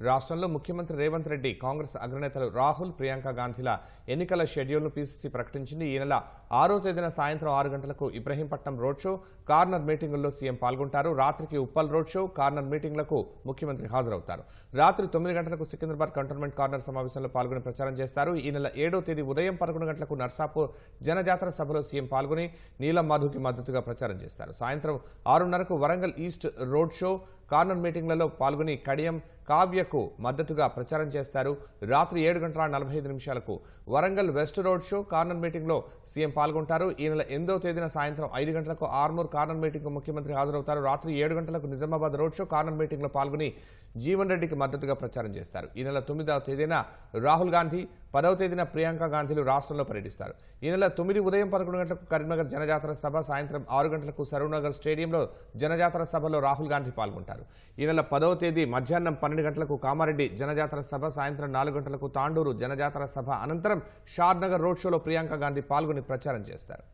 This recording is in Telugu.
రాష్ట్రంలో ముఖ్యమంత్రి రేవంత్ రెడ్డి కాంగ్రెస్ అగ్రనేతలు రాహుల్ ప్రియాంక గాంధీల ఎన్నికల షెడ్యూల్ను పీసీసీ ప్రకటించింది. ఈ నెల ఆరో తేదీన సాయంత్రం ఆరు గంటలకు ఇబ్రహీంపట్నం రోడ్ షో కార్నర్ మీటింగుల్లో సీఎం పాల్గొంటారు. రాత్రికి ఉప్పల్ రోడ్ షో కార్నర్ మీటింగ్లకు ముఖ్యమంత్రి హాజరవుతారు. రాత్రి తొమ్మిది గంటలకు సికింద్రాబాద్ కంటోన్మెంట్ కార్నర్ సమావేశంలో పాల్గొని ప్రచారం చేస్తారు. ఈ నెల ఏడో తేదీ ఉదయం పదకొండు గంటలకు నర్సాపూర్ జనజాతర సభలో సీఎం పాల్గొని నీలం మధుకి మద్దతుగా ప్రచారం చేస్తారు. సాయంత్రం ఆరున్నరకు Warangal east road show corner మీటింగ్లలో పాల్గొని కడియం కావ్యకు మద్దతుగా ప్రచారం చేస్తారు. రాత్రి ఏడు గంటల నలభై ఐదు నిమిషాలకు Warangal west road show corner మీటింగ్లో సీఎం పాల్గొంటారు. ఈ నెల ఎనిమిదో తేదీన సాయంత్రం ఐదు గంటలకు ఆర్మూర్ కార్నర్ మీటింగ్కు ముఖ్యమంత్రి హాజరవుతారు. రాత్రి ఏడు గంటలకు నిజామాబాద్ రోడ్ షో కార్నర్ మీటింగ్లో పాల్గొని జీవన్ రెడ్డికి మద్దతుగా ప్రచారం చేస్తారు. ఈ నెల తొమ్మిదవ తేదీన రాహుల్ గాంధీ పదవ తేదీన ప్రియాంక గాంధీలు రాష్ట్రంలో పర్యటిస్తారు. ఈ నెల తొమ్మిది ఉదయం పదకొండు గంటలకు కరీంనగర్ జనజాతర సభ సాయంత్రం ఆరు గంటలకు సరూనగర్ స్టేడియంలో జనజాతర సభలో రాహుల్ గాంధీ పాల్గొంటారు. ఈ నెల పదవ తేదీ మధ్యాహ్నం పన్నెండు గంటలకు కామారెడ్డి జనజాతర సభ సాయంత్రం నాలుగు గంటలకు తాండూరు జనజాతర సభ అనంతరం షాద్నగర్ రోడ్ షోలో ప్రియాంక గాంధీ పాల్గొని ప్రచారం చేస్తారు.